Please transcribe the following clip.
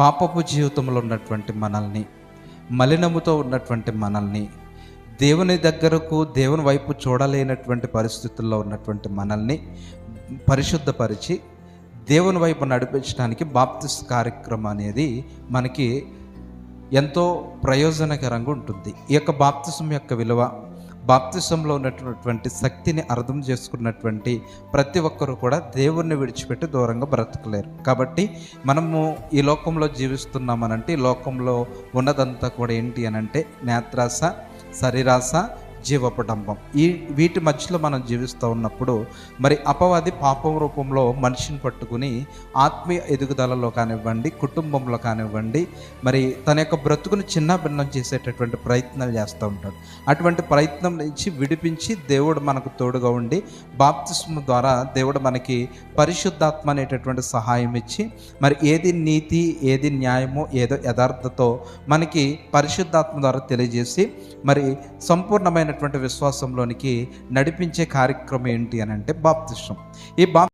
పాపపు జీవితంలో ఉన్నటువంటి మనల్ని మలినముతో ఉన్నటువంటి మనల్ని దేవుని దగ్గరకు దేవుని వైపు చూడలేనటువంటి పరిస్థితుల్లో ఉన్నటువంటి మనల్ని పరిశుద్ధపరిచి దేవుని వైపు నడిపించడానికి బాప్తిస్ కార్యక్రమం అనేది మనకి ఎంతో ప్రయోజనకరంగా ఉంటుంది. ఈ యొక్క బాప్తిసం యొక్క విలువ బాప్తిసంలో ఉన్నటువంటి శక్తిని అర్థం చేసుకున్నటువంటి ప్రతి ఒక్కరు కూడా దేవుణ్ణి విడిచిపెట్టి దూరంగా బ్రతకలేరు. కాబట్టి మనము ఈ లోకంలో జీవిస్తున్నామనంటే ఈ లోకంలో ఉన్నదంతా కూడా ఏంటి అనంటే నేత్రాస శరీరాస జీవపడంబం ఈ వీటి మధ్యలో మనం జీవిస్తూ ఉన్నప్పుడు మరి అపవాది పాపం రూపంలో మనిషిని పట్టుకుని ఆత్మీయ ఎదుగుదలలో కానివ్వండి కుటుంబంలో కానివ్వండి మరి తన యొక్క బ్రతుకుని చిన్న భిన్నం చేసేటటువంటి ప్రయత్నాలు చేస్తూ ఉంటాడు. అటువంటి ప్రయత్నం నుంచి విడిపించి దేవుడు మనకు తోడుగా ఉండి బాప్తిస్మ ద్వారా దేవుడు మనకి పరిశుద్ధాత్మ అనేటటువంటి సహాయం ఇచ్చి మరి ఏది నీతి ఏది న్యాయమో ఏదో యథార్థతో మనకి పరిశుద్ధాత్మ ద్వారా తెలియజేసి మరి సంపూర్ణమైన సంపూర్ణమైనటువంటి విశ్వాసంలోనికి నడిపించే కార్యక్రమం ఏంటి అని అంటే బాప్తిష్టం. ఈ బాప్